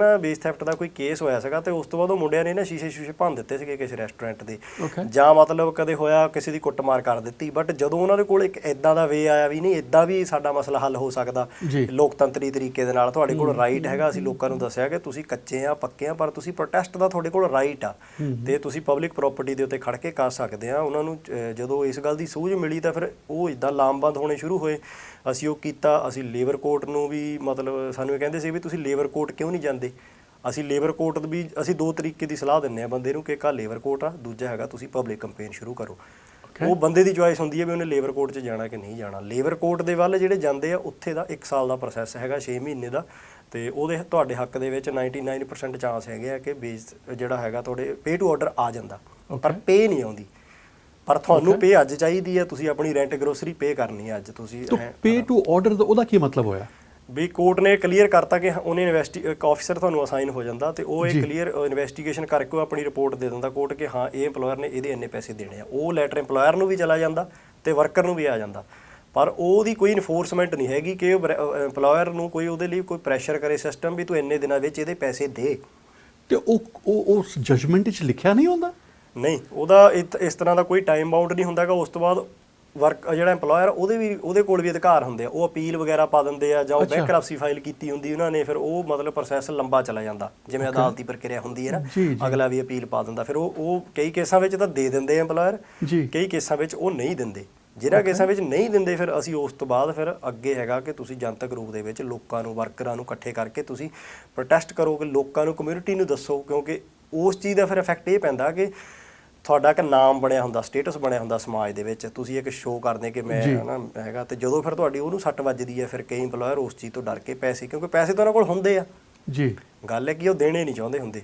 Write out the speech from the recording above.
ਨਾ base theft ਦਾ ਕੋਈ case ਹੋਇਆ ਸੀਗਾ ਤੇ ਉਸ ਤੋਂ ਬਾਅਦ ਉਹ ਮੁੰਡਿਆਂ ਨੇ ਨਾ ਸ਼ੀਸ਼ੇ ਸ਼ੂਸ਼ੇ ਭੰਨ ਦਿੱਤੇ ਸੀਗੇ ਕਿਸੇ ਰੈਸਟੋਰੈਂਟ ਦੇ. ਜਾਂ ਮਤਲਬ ਕਦੇ ਹੋਇਆ ਕਿਸੇ ਦੀ ਕੁੱਟਮਾਰ ਕਰ ਦਿੱਤੀ ਬਟ ਜਦੋਂ ਉਹਨਾਂ ਦੇ ਕੋਲ ਇੱਕ ਇਦਾਂ ਦਾ ਵੇ ਆਇਆ ਵੀ ਨਹੀਂ ਇਦਾਂ ਵੀ ਸਾਡਾ ਮਸਲਾ ਹੱਲ ਹੋ ਸਕਦਾ। ਲੋਕਤੰਤਰੀ ਤਰੀਕੇ ਦੇ ਨਾਲ ਤੁਹਾਡੇ ਕੋਲ ਰਾਈਟ ਹੈਗਾ ਅਸੀਂ ਲੋਕਾਂ ਨੂੰ ਦੱਸਿਆ ਕਿ ਤੁਸੀਂ ਕੱਚੇ ਆ ਪੱਕੇ ਆ ਪਰ ਤੁਸੀਂ ਪ੍ਰੋਟੈਸਟ ਦਾ ਤੁਹਾਡੇ ਕੋਲ ਰਾਈਟ ਆ। ਤੇ ਤੁਸੀਂ ਪਬਲਿਕ ਪ੍ਰਾਪਰਟੀ ਦੇ ਉੱਤੇ ਖੜ ਕੇ ਕਰ ਸਕਦੇ ਆ। ਉਹਨਾਂ ਨੂੰ ਜਦੋਂ ਇਸ ਗੱਲ ਦੀ ਸੂਝ ਮਿਲੀ ਤਾਂ ਫਿਰ ਉਹ ਇਦਾਂ ਲਾਮਬੰਦ ਹੋਣੇ ਸ਼ੁਰੂ ਹੋਏ। ਅਸੀਂ ਉਹ ਕੀਤਾ ਅਸੀਂ ਲੇਬਰ ਕੋਰਟ ਨੂੰ ਵੀ ਮਤਲਬ ਸਾਨੂੰ ਇਹ ਕਹਿੰਦੇ ਸੀ ਵੀ ਤੁਸੀਂ ਲੇਬਰ ਕੋਰਟ ਕਿਉਂ ਨਹੀਂ ਜਾਂਦੇ? ਅਸੀਂ ਲੇਬਰ ਕੋਰਟ ਵੀ ਅਸੀਂ ਦੋ ਤਰੀਕੇ ਦੀ ਸਲਾਹ ਦਿੰਨੇ ਆ ਬੰਦੇ ਨੂੰ ਕਿ ਇੱਕ ਆ ਲੇਬਰ ਕੋਰਟ ਆ ਦੂਜਾ ਹੈਗਾ ਤੁਸੀਂ ਪਬਲਿਕ ਕੰਪੇਨ ਸ਼ੁਰੂ ਕਰੋ। ਉਹ ਬੰਦੇ ਦੀ ਚੁਆਇਸ ਹੁੰਦੀ ਹੈ ਵੀ ਉਹਨੇ ਲੇਬਰ ਕੋਰਟ 'ਚ ਜਾਣਾ ਕਿ ਨਹੀਂ ਜਾਣਾ। ਲੇਬਰ ਕੋਰਟ ਦੇ ਵੱਲ ਜਿਹੜੇ ਜਾਂਦੇ ਆ ਉੱਥੇ ਦਾ 1 ਸਾਲ ਦਾ ਪ੍ਰੋਸੈਸ ਹੈਗਾ 6 ਮਹੀਨੇ ਦਾ। ਤੇ ਉਹਦੇ ਤੁਹਾਡੇ ਹੱਕ ਦੇ ਵਿੱਚ 99% ਚਾਂਸ ਹੈਗੇ ਆ ਕਿ ਬੇਸ ਜਿਹੜਾ ਹੈਗਾ ਤੁਹਾਡੇ ਪੇ ਟੂ ਆਰਡਰ ਆ ਜਾਂਦਾ। ਪਰ ਪੇ ਨਹੀਂ ਆਉਂਦੀ। ਪਰ ਤੁਹਾਨੂੰ ਪੇ ਅੱਜ ਚਾਹੀਦੀ ਹੈ ਤੁਸੀਂ ਆਪਣੀ ਰੈਂਟ ਗਰੋਸਰੀ ਪੇ ਕਰਨੀ ਹੈ ਅੱਜ। ਤੁਸੀਂ ਪੇ ਟੂ ਆਰਡਰ ਦਾ ਉਹਦਾ ਕੀ ਮਤਲਬ ਹੋਇਆ? ਵੀ ਕੋਰਟ ਨੇ ਕਲੀਅਰ ਕਰਤਾ ਕਿ ਉਹਨੇ ਇਨਵੈਸਟੀ ਇੱਕ ਆਫੀਸਰ ਤੁਹਾਨੂੰ ਅਸਾਈਨ ਹੋ ਜਾਂਦਾ ਤੇ ਉਹ ਇਹ ਕਲੀਅਰ ਇਨਵੈਸਟੀਗੇਸ਼ਨ ਕਰਕੇ ਉਹ ਆਪਣੀ ਰਿਪੋਰਟ ਦੇ ਦਿੰਦਾ ਕੋਰਟ ਕਿ ਹਾਂ ਇਹ EMPLOYER ਨੇ ਇਹਦੇ ਇੰਨੇ ਪੈਸੇ ਦੇਣੇ ਆ। ਉਹ ਲੈਟਰ EMPLOYER ਨੂੰ ਵੀ ਚਲਾ ਜਾਂਦਾ ਤੇ ਵਰਕਰ ਨੂੰ ਵੀ ਆ ਜਾਂਦਾ। ਪਰ ਉਹਦੀ ਕੋਈ ਇਨਫੋਰਸਮੈਂਟ ਨਹੀਂ ਹੈਗੀ ਕਿ EMPLOYER ਨੂੰ ਕੋਈ ਉਹਦੇ ਲਈ ਕੋਈ ਪ੍ਰੈਸ਼ਰ ਕਰੇ ਸਿਸਟਮ ਵੀ ਤੂੰ ਇੰਨੇ ਦਿਨਾਂ ਵਿੱਚ ਇਹਦੇ ਪੈਸੇ ਦੇ। ਤੇ ਉਹ ਉਹ ਉਸ ਜਜਮੈਂਟ ਵਿੱਚ ਲਿਖਿਆ ਨਹੀਂ ਹੁੰਦਾ? ਨਹੀਂ ਉਹਦਾ ਇਸ ਤਰ੍ਹਾਂ ਦਾ ਕੋਈ ਟਾਈਮ ਬਾਉਂਡ ਨਹੀਂ ਹੁੰਦਾਗਾ। ਉਸ ਤੋਂ ਬਾਅਦ ਵਰਕ ਜਿਹੜਾ EMPLOYER ਉਹਦੇ ਵੀ ਉਹਦੇ ਕੋਲ ਵੀ ਅਧਿਕਾਰ ਹੁੰਦੇ ਆ। ਉਹ ਅਪੀਲ ਵਗੈਰਾ ਪਾ ਦਿੰਦੇ ਆ ਜਾਂ ਉਹ ਬੈਂਕਰਪਸੀ ਫਾਈਲ ਕੀਤੀ ਹੁੰਦੀ ਉਹਨਾਂ ਨੇ ਫਿਰ ਉਹ ਮਤਲਬ ਪ੍ਰੋਸੈਸ ਲੰਬਾ ਚਲਾ ਜਾਂਦਾ। ਜਿਵੇਂ ਅਦਾਲਤੀ ਪ੍ਰਕਿਰਿਆ ਹੁੰਦੀ ਹੈ ਨਾ ਅਗਲਾ ਵੀ ਅਪੀਲ ਪਾ ਦਿੰਦਾ। ਫਿਰ ਉਹ ਉਹ ਕਈ ਕੇਸਾਂ ਵਿੱਚ ਤਾਂ ਦੇ ਦਿੰਦੇ ਆ EMPLOYER ਕਈ ਕੇਸਾਂ ਵਿੱਚ ਉਹ ਨਹੀਂ ਦਿੰਦੇ। ਜਿਹਨਾਂ ਕੇਸਾਂ ਵਿੱਚ ਨਹੀਂ ਦਿੰਦੇ ਫਿਰ ਅਸੀਂ ਉਸ ਤੋਂ ਬਾਅਦ ਫਿਰ ਅੱਗੇ ਹੈਗਾ ਕਿ ਤੁਸੀਂ ਜਨਤਕ ਰੂਪ ਦੇ ਵਿੱਚ ਲੋਕਾਂ ਨੂੰ ਵਰਕਰਾਂ ਨੂੰ ਇਕੱਠੇ ਕਰਕੇ ਤੁਸੀਂ ਪ੍ਰੋਟੈਸਟ ਕਰੋਗੇ ਲੋਕਾਂ ਨੂੰ ਕਮਿਊਨਿਟੀ ਨੂੰ ਦੱਸੋ ਕਿਉਂਕਿ ਉਸ ਚੀਜ਼ ਦਾ ਫਿਰ ਇਫੈਕਟ ਇਹ ਪੈਂਦਾ ਕਿ ਤੁਹਾਡਾ ਇੱਕ ਨਾਮ ਬਣਿਆ ਹੁੰਦਾ ਸਟੇਟਸ ਬਣਿਆ ਹੁੰਦਾ ਸਮਾਜ ਦੇ ਵਿੱਚ। ਤੁਸੀਂ ਇੱਕ ਸ਼ੋਅ ਕਰਦੇ ਕਿ ਮੈਂ ਹਨਾ ਹੈਗਾ ਤੇ ਜਦੋਂ ਫਿਰ ਤੁਹਾਡੀ ਉਹਨੂੰ ਸੱਟ ਵੱਜਦੀ ਹੈ ਫਿਰ ਕਈ EMPLOYER ਉਸ ਚੀਜ਼ ਤੋਂ ਡਰ ਕੇ ਪੈਸੇ ਕਿਉਂਕਿ ਪੈਸੇ ਤਾਂ ਉਹਨਾਂ ਕੋਲ ਹੁੰਦੇ ਆ। ਜੀ। ਗੱਲ ਹੈ ਕਿ ਉਹ ਦੇਣੇ ਨਹੀਂ ਚਾਹੁੰਦੇ ਹੁੰਦੇ।